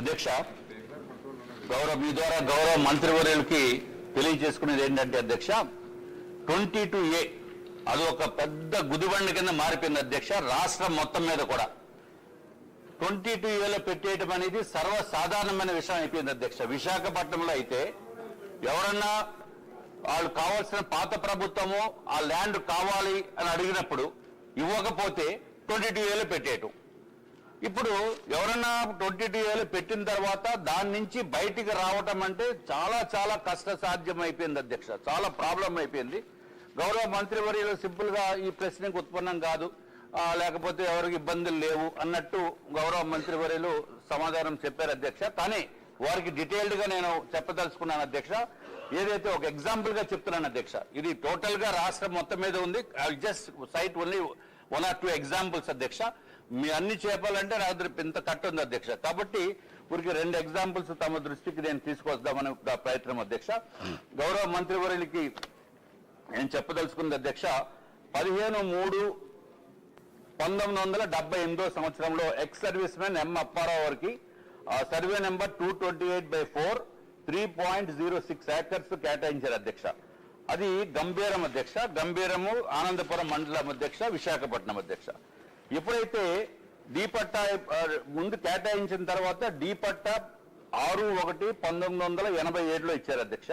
అధ్యక్ష గౌరవ మీ ద్వారా గౌరవ మంత్రివర్యులకి తెలియజేసుకునేది ఏంటంటే అధ్యక్ష ట్వంటీ టూ ఏ అది ఒక పెద్ద గుదిబండి కింద మారిపోయింది అధ్యక్ష రాష్ట్రం మొత్తం మీద కూడా. ట్వంటీ టూ ఏలో పెట్టేయటం అనేది సర్వసాధారణమైన విషయం అయిపోయింది అధ్యక్ష. విశాఖపట్నంలో అయితే ఎవరన్నా వాళ్ళు కావాల్సిన పాత ప్రభుత్వము ఆ ల్యాండ్ కావాలి అని అడిగినప్పుడు ఇవ్వకపోతే ట్వంటీ టూ ఏలో పెట్టేయటం. ఇప్పుడు ఎవరన్నా ట్వంటీ టూ ఏళ్ళు పెట్టిన తర్వాత దాని నుంచి బయటికి రావటం అంటే చాలా చాలా కష్ట సాధ్యం అయిపోయింది అధ్యక్ష. చాలా ప్రాబ్లం అయిపోయింది. గౌరవ మంత్రివర్యులు సింపుల్గా ఈ ప్రశ్నకు ఉత్పన్నం కాదు. లేకపోతే ఎవరికి ఇబ్బందులు లేవు అన్నట్టు గౌరవ మంత్రివర్యులు సమాధానం చెప్పారు అధ్యక్ష. కానీ వారికి డీటెయిల్డ్గా నేను చెప్పదలుచుకున్నాను అధ్యక్ష. ఏదైతే ఒక ఎగ్జాంపుల్గా చెప్తున్నాను అధ్యక్ష ఇది టోటల్గా రాష్ట్రం మొత్తం మీద ఉంది. Just cite only one or two examples అధ్యక్ష. మీ అన్ని చేపాలంటే రాత్రి ఇంత కట్టు ఉంది అధ్యక్ష. కాబట్టి ఊరికి రెండు ఎగ్జాంపుల్స్ తమ దృష్టికి నేను తీసుకొస్తామని ప్రయత్నం అధ్యక్ష. గౌరవ మంత్రివర్యులకి నేను చెప్పదలుచుకుంది అధ్యక్ష పదిహేను మూడు పంతొమ్మిది వందల డెబ్బై ఎనిమిదో సంవత్సరంలో ex service men M Apparao వారికి ఆ, survey number two twenty eight by four three point zero six acres కేటాయించారు అధ్యక్ష. అది గంభీరం అధ్యక్ష. గంభీరము ఆనందపురం మండలం అధ్యక్ష విశాఖపట్నం అధ్యక్ష. ఎప్పుడైతే డి పట్టా ముందు కేటాయించిన తర్వాత డి పట్టా ఆరు ఒకటి పంతొమ్మిది వందల ఎనభై ఏడులో ఇచ్చారు అధ్యక్ష.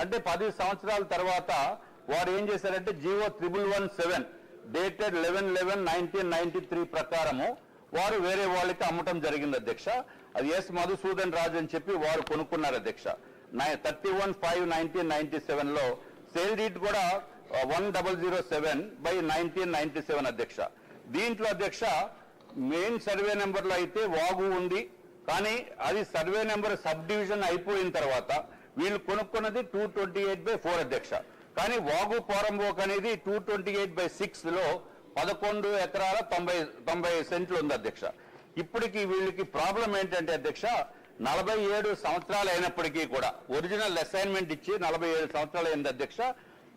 అంటే పది సంవత్సరాల తర్వాత వారు ఏం చేశారంటే GO triple one seven dated eleven eleven nineteen ninety three ప్రకారము వారు వేరే వాళ్ళకి అమ్మటం జరిగింది అధ్యక్ష. అది ఎస్ మధుసూదన్ రాజు అని చెప్పి వారు కొనుక్కున్నారు అధ్యక్ష. Thirty one five nineteen ninety సెవెన్లో సేల్ డీట్ కూడా one double zero seven by nineteen ninety seven అధ్యక్ష. దీంట్లో అధ్యక్ష మెయిన్ సర్వే నెంబర్లో అయితే వాగు ఉంది. కానీ అది సర్వే నెంబర్ సబ్ డివిజన్ అయిపోయిన తర్వాత వీళ్ళు కొనుక్కున్నది two twenty eight by four అధ్యక్ష. కానీ వాగు పోరంబోక్ అనేది టూ ట్వంటీ ఎయిట్ బై సిక్స్లో పదకొండు ఎకరాల తొంభై తొంభై సెంట్లు ఉంది అధ్యక్ష. ఇప్పటికి వీళ్ళకి ప్రాబ్లం ఏంటంటే అధ్యక్ష నలభై ఏడు సంవత్సరాలు అయినప్పటికీ కూడా ఒరిజినల్ అసైన్మెంట్ ఇచ్చి నలభై ఏడు సంవత్సరాలు అయింది అధ్యక్ష.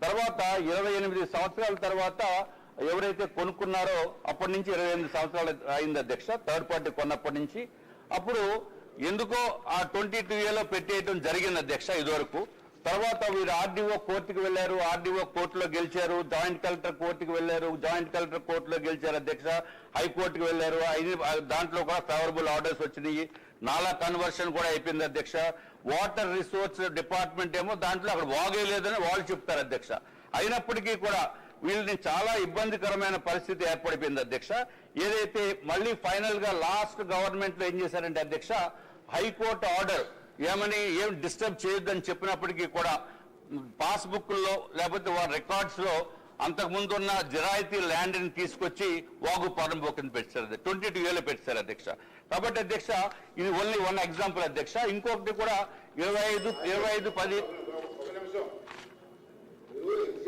తర్వాత ఇరవై ఎనిమిది సంవత్సరాల తర్వాత ఎవరైతే కొనుక్కున్నారో అప్పటి నుంచి ఇరవై ఎనిమిది సంవత్సరాలు అయింది అధ్యక్ష థర్డ్ పార్టీ కొన్నప్పటి నుంచి. అప్పుడు ఎందుకో ఆ ట్వంటీ టూ ఏలో పెట్టేయటం జరిగింది అధ్యక్ష ఇదివరకు. తర్వాత వీరు ఆర్డీఓ కోర్టుకు వెళ్ళారు ఆర్డీఓ కోర్టులో గెలిచారు జాయింట్ కలెక్టర్ కోర్టుకు వెళ్ళారు జాయింట్ కలెక్టర్ కోర్టులో గెలిచారు అధ్యక్ష హైకోర్టుకు వెళ్ళారు దాంట్లో కూడా ఫేవరబుల్ ఆర్డర్స్ వచ్చినాయి. నాలా కన్వర్షన్ కూడా అయిపోయింది అధ్యక్ష. వాటర్ రిసోర్స్ డిపార్ట్మెంట్ ఏమో దాంట్లో అక్కడ వాగే లేదని వాళ్ళు చెప్తారు అధ్యక్ష. అయినప్పటికీ కూడా వీళ్ళని చాలా ఇబ్బందికరమైన పరిస్థితి ఏర్పడిపోయింది అధ్యక్ష. ఏదైతే మళ్ళీ ఫైనల్గా లాస్ట్ గవర్నమెంట్లో ఏం చేశారంటే అధ్యక్ష హైకోర్టు ఆర్డర్ ఏమని ఏం డిస్టర్బ్ చేయొద్దని చెప్పినప్పటికీ కూడా పాస్బుక్లో లేకపోతే వారి రికార్డ్స్లో అంతకుముందు ఉన్న జిరాయితీ ల్యాండ్ని తీసుకొచ్చి వాగు పారంబో పెట్టారు ట్వంటీ టూ ఇయర్లో పెట్టారు అధ్యక్ష. కాబట్టి అధ్యక్ష ఇది ఓన్లీ వన్ ఎగ్జాంపుల్ అధ్యక్ష. ఇంకొకటి కూడా ఇరవై ఐదు ఇరవై ఐదు పది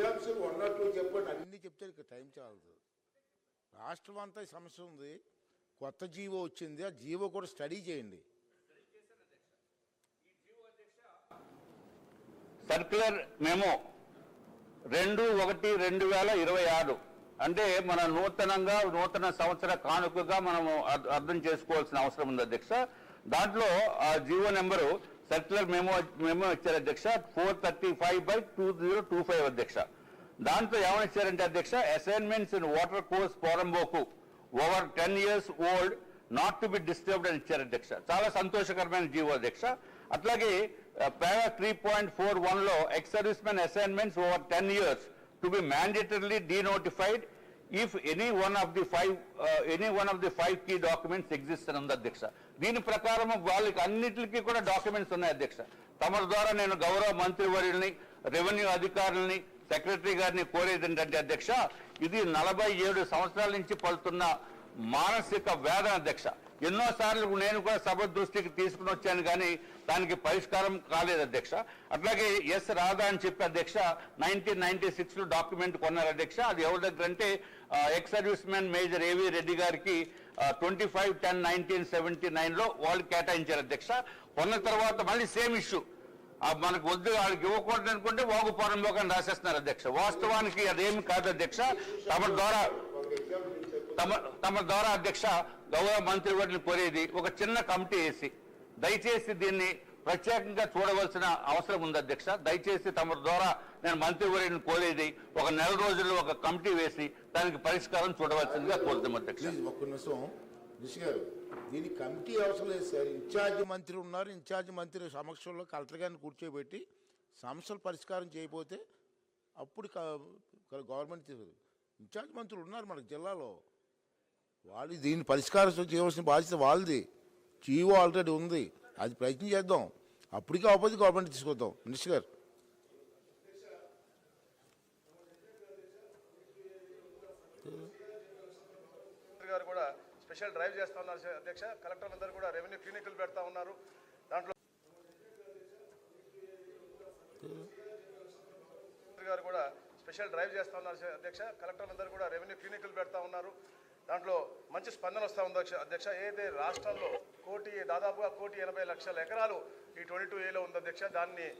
చెప్పండి. అన్ని చెప్తే ఇక టైం చాలదు. రాష్ట్రం అంతా సమస్య ఉంది. కొత్త జీవో వచ్చింది. ఆ జీవో కూడా స్టడీ చేయండి. సర్క్యులర్ మెమో రెండు ఒకటి రెండు వేల ఇరవై ఆరు. అంటే మన నూతనంగా నూతన సంవత్సర కానుకగా మనం అర్- అర్థం చేసుకోవాల్సిన అవసరం ఉంది అధ్యక్ష. దాంట్లో ఆ GO number circular memo memo ఇచ్చారు అధ్యక్ష. Four thirty five by two zero two five అధ్యక్ష. దాంట్లో ఏమని ఇచ్చారంటే అధ్యక్ష assignments in water course పోరంబోకు over ten years old not to be disturbed అని ఇచ్చారు అధ్యక్ష. చాలా సంతోషకరమైన జీవో అధ్యక్ష. అట్లాగే పేరా త్రీ పాయింట్ ఫోర్ వన్లో ex servicemen assignments over ten years to be mandatorily denotified if any one of the five any one of the five key documents exist అని ఉంది అధ్యక్ష దీని ప్రకారం వాళ్ళకి అన్నిటికీ కూడా డాక్యుమెంట్స్ ఉన్నాయి అధ్యక్ష. తమ ద్వారా నేను గౌరవ మంత్రివర్యుల్ని రెవెన్యూ అధికారుల్ని సెక్రటరీ గారిని కోరేది ఏంటంటే అధ్యక్ష ఇది నలభై ఏడు సంవత్సరాల నుంచి పడుతున్న మానసిక వేదన అధ్యక్ష ఎన్నోసార్లు నేను కూడా సభ దృష్టికి తీసుకుని వచ్చాను కానీ దానికి పరిష్కారం కాలేదు అధ్యక్ష అట్లాగే ఎస్ రాధా అని చెప్పి అధ్యక్ష నైన్టీన్ నైన్టీ సిక్స్లో డాక్యుమెంట్ కొన్నారు అధ్యక్ష అది ఎవరి దగ్గర అంటే ex service man major A V Reddy గారికి twenty five ten nineteen seventy నైన్లో వాళ్ళు కేటాయించారు అధ్యక్ష కొన్న తర్వాత మళ్ళీ సేమ్ ఇష్యూ. మనకు వద్దు వాళ్ళకి ఇవ్వకూడదు అనుకుంటే వాగు పోరంలోకని రాసేస్తున్నారు అధ్యక్ష వాస్తవానికి అదేమి కాదు అధ్యక్ష తమ ద్వారా తమ తమ ద్వారా అధ్యక్ష గౌరవ మంత్రి వారిని కోరేది ఒక చిన్న కమిటీ వేసి దయచేసి దీన్ని ప్రత్యేకంగా చూడవలసిన అవసరం ఉంది అధ్యక్ష. దయచేసి తమ ద్వారా నేను మంత్రి వారిని కోరేది ఒక నెల రోజుల్లో ఒక కమిటీ వేసి దానికి పరిష్కారం చూడవలసిందిగా కోరుతాం అధ్యక్ష. ఒక్క నిమిషం. రిషి దీనికి కమిటీ అవసరం లేదు సార్. ఇన్ఛార్జ్ మంత్రి ఉన్నారు. ఇన్ఛార్జ్ మంత్రి సమక్షంలో కలెక్టర్ గారిని కూర్చోబెట్టి సమస్యలు పరిష్కారం చేయకపోతే అప్పుడు గవర్నమెంట్ తీసుకోదు ఇన్ఛార్జ్ మంత్రులు ఉన్నారు మనకు జిల్లాలో. వాళ్ళు దీన్ని పరిష్కారం చేయవలసిన బాధ్యత వాళ్ళది. జీవో ఆల్రెడీ ఉంది. అది ప్రయత్నం చేద్దాం. అప్పటికే ఆపోజిట్ గవర్నమెంట్ తీసుకొద్దాం. మినిస్టర్ గారు. గారు కూడా స్పెషల్ డ్రైవ్ చేస్తా ఉన్నారు అధ్యక్ష కలెక్టర్ అందరూ కూడా రెవెన్యూ క్లినిక్లు పెడతా ఉన్నారు. దాంట్లో గారు కూడా స్పెషల్ డ్రైవ్ చేస్తా ఉన్నారు అధ్యక్ష కలెక్టర్ అందరూ కూడా రెవెన్యూ క్లినిక్లు పెడతా ఉన్నారు. దాంట్లో మంచి స్పందన వస్తూ ఉంది అధ్యక్ష- అధ్యక్ష. ఏదైతే రాష్ట్రంలో కోటి దాదాపుగా కోటి ఎనభై లక్షల ఎకరాలు ఈ ట్వంటీ టూ ఏలో ఉంది అధ్యక్ష దాన్ని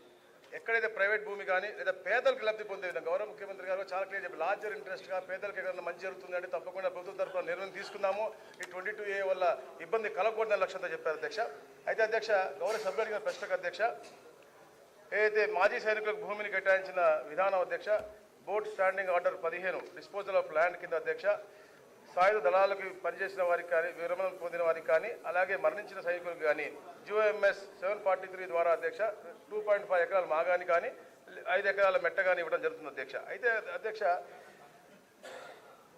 ఎక్కడైతే ప్రైవేట్ భూమి కానీ లేదా పేదలకు లబ్ధి పొందే విధంగా గౌరవ ముఖ్యమంత్రి గారు చాలా క్లియర్ చెప్పి లార్జర్ ఇంట్రెస్ట్గా పేదలకు ఎక్కడైనా మంచి జరుగుతుందంటే తప్పకుండా ప్రభుత్వం తరఫున నిర్ణయం తీసుకుందాము. ఈ ట్వంటీ టూ ఏ వల్ల ఇబ్బంది కలగకూడదని లక్ష్యంతో చెప్పారు అధ్యక్ష. అయితే అధ్యక్ష గౌరవ సభ్యులు అడిగిన ప్రశ్నకు అధ్యక్ష. ఏదైతే మాజీ సైనికులకు భూమిని కేటాయించిన విధానం అధ్యక్ష బోర్డ్ స్టాండింగ్ ఆర్డర్ పదిహేను డిస్పోజల్ ఆఫ్ ల్యాండ్ కింద అధ్యక్ష. సాయుధ దళాలకు పనిచేసిన వారికి కానీ విరమణ పొందిన వారికి కానీ అలాగే మరణించిన సైనికులకు కానీ జిఓఎంఎస్ సెవెన్ ఫార్టీ త్రీ ద్వారా అధ్యక్ష టూ పాయింట్ ఫైవ్ ఎకరాల మాగాని కానీ ఐదు ఎకరాల మెట్ట కానీ ఇవ్వడం జరుగుతుంది అధ్యక్ష. అయితే అధ్యక్ష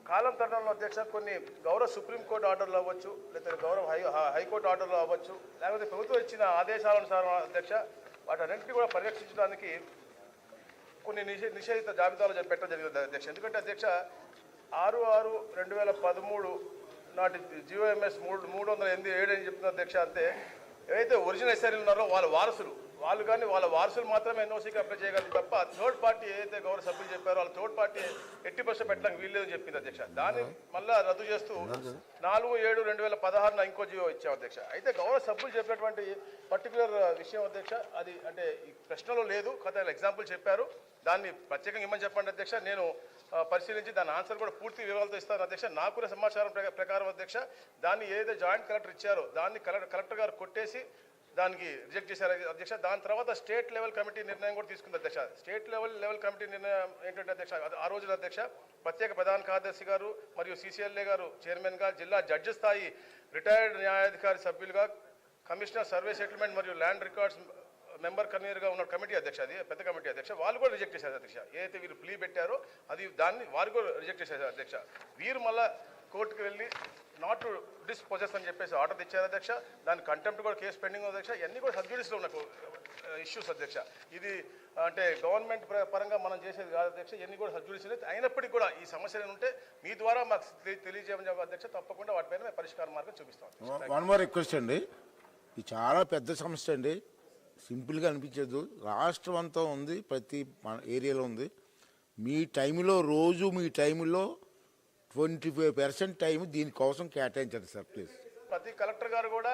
కాలం తరుణంలో అధ్యక్ష కొన్ని గౌరవ సుప్రీంకోర్టు ఆర్డర్లు అవ్వచ్చు లేకపోతే గౌరవ హై హైకోర్టు ఆర్డర్లు అవ్వచ్చు లేకపోతే ప్రభుత్వం ఇచ్చిన ఆదేశాలనుసారం అధ్యక్ష వాటన్నింటినీ కూడా పరిరక్షించడానికి కొన్ని నిషే నిషేధిత జాబితాలు పెట్టడం జరిగింది అధ్యక్ష. ఎందుకంటే అధ్యక్ష ఆరు ఆరు రెండు వేల పదమూడు నాటి జియోఎంఎస్ మూడు మూడు వందల ఎనిమిది ఏడు అని చెప్తున్న అధ్యక్ష అంతే ఏవైతే ఒరిజినల్ ఎస్ఆర్లు ఉన్నారో వాళ్ళ వారసులు వాళ్ళు కానీ వాళ్ళ వారసులు మాత్రమే ఎన్ఓసీకి అప్లై చేయగలరు తప్ప థర్డ్ పార్టీ ఏదైతే గౌరవ సభ్యులు చెప్పారో వాళ్ళ థర్డ్ పార్టీ ఎట్టి పర్సెంట్ పెట్టడానికి వీల్లేదని చెప్పింది అధ్యక్ష. దాన్ని మళ్ళా రద్దు చేస్తూ నాలుగు ఏడు రెండు వేల పదహారున ఇంకో జీవో ఇచ్చాం అధ్యక్ష. అయితే గౌరవ సభ్యులు చెప్పినటువంటి పర్టికులర్ విషయం అధ్యక్ష అది అంటే ఈ ప్రశ్నలో లేదు కథ ఎగ్జాంపుల్ చెప్పారు. దాన్ని ప్రత్యేకంగా ఇమ్మని చెప్పండి అధ్యక్ష. నేను పరిశీలించి దాని ఆన్సర్ కూడా పూర్తి వివరాలతో ఇస్తారు అధ్యక్ష నాకు సమాచారం ప్రకారం అధ్యక్ష దాన్ని ఏదైతే జాయింట్ కలెక్టర్ ఇచ్చారో దాన్ని కలెక్టర్ కలెక్టర్ గారు కొట్టేసి దానికి రిజెక్ట్ చేశారు. అధ్యక్ష దాని తర్వాత స్టేట్ లెవెల్ కమిటీ నిర్ణయం కూడా తీసుకుంది అధ్యక్ష. స్టేట్ లెవెల్ లెవెల్ కమిటీ నిర్ణయం ఏంటంటే అధ్యక్ష ఆ రోజున అధ్యక్ష ప్రత్యేక ప్రధాన కార్యదర్శి గారు మరియు సీసీఎల్ఏ గారు చైర్మన్గా జిల్లా జడ్జి స్థాయి రిటైర్డ్ న్యాయాధికారి సభ్యులుగా కమిషనర్ సర్వే సెటిల్మెంట్ మరియు ల్యాండ్ రికార్డ్స్ మెంబర్ కన్వీనర్గా ఉన్న కమిటీ అధ్యక్ష అది పెద్ద కమిటీ అధ్యక్ష వాళ్ళు కూడా రిజెక్ట్ చేశారు అధ్యక్ష. ఏదైతే వీరు ప్లీ పెట్టారో అది దాన్ని వారు కూడా రిజెక్ట్ చేశారు అధ్యక్ష. వీరు మళ్ళా కోర్టుకు వెళ్ళి నాట్ టు డిస్పొజెస్ అని చెప్పేసి ఆర్డర్ తెచ్చారు అధ్యక్ష. దాని కంటెంప్ట్ కూడా కేసు పెండింగ్ అధ్యక్ష. ఇవన్నీ కూడా సబ్జుడీస్లో ఉన్న ఇష్యూస్ అధ్యక్ష. ఇది అంటే గవర్నమెంట్ పరంగా మనం చేసేది కాదు అధ్యక్ష. ఇవన్నీ కూడా సబ్జుడీస్ అయినప్పటికీ కూడా ఈ సమస్యలు ఉంటే మీ ద్వారా మాకు తె- తెలియజేయమని అధ్యక్ష తప్పకుండా వాటిపైన మేము పరిష్కార మార్గం చూపిస్తాం వన్ మోర్ రిక్వెస్ట్ అండి. ఇది చాలా పెద్ద సమస్య అండి. సింపుల్గా అనిపించదు. రాష్ట్రం అంతా ఉంది ప్రతి మన ఏరియాలో ఉంది. మీ టైంలో రోజు మీ టైంలో ట్వంటీ ఫైవ్ పర్సెంట్ టైం దీనికోసం కేటాయించండి సార్ ప్లీజ్. ప్రతి కలెక్టర్ గారు కూడా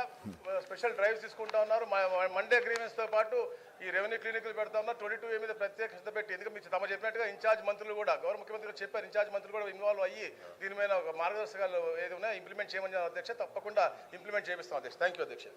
స్పెషల్ డ్రైవ్స్ తీసుకుంటా ఉన్నారు. మండే అగ్రిమెంట్స్తో పాటు ఈ రెవెన్యూ క్లినిక్లు పెడతా ఉన్నారు. ట్వంటీ టూ మీద ప్రత్యేక శ్రద్ధ పెట్టి ఎందుకంటే మీరు తమ చెప్పినట్టుగా ఇన్ఛార్జ్ మంత్రులు కూడా గౌరవ ముఖ్యమంత్రి గారు చెప్పారు ఇన్ఛార్జ్ మంత్రులు కూడా ఇన్వాల్వ్ అయ్యి దీని మీద ఒక మార్గదర్శకాలు ఏది ఉన్నాయో ఇంప్లిమెంట్ చేయమని అధ్యక్ష తప్పకుండా ఇంప్లిమెంట్ చేపిస్తాం అధ్యక్ష. థ్యాంక్ యూ అధ్యక్ష.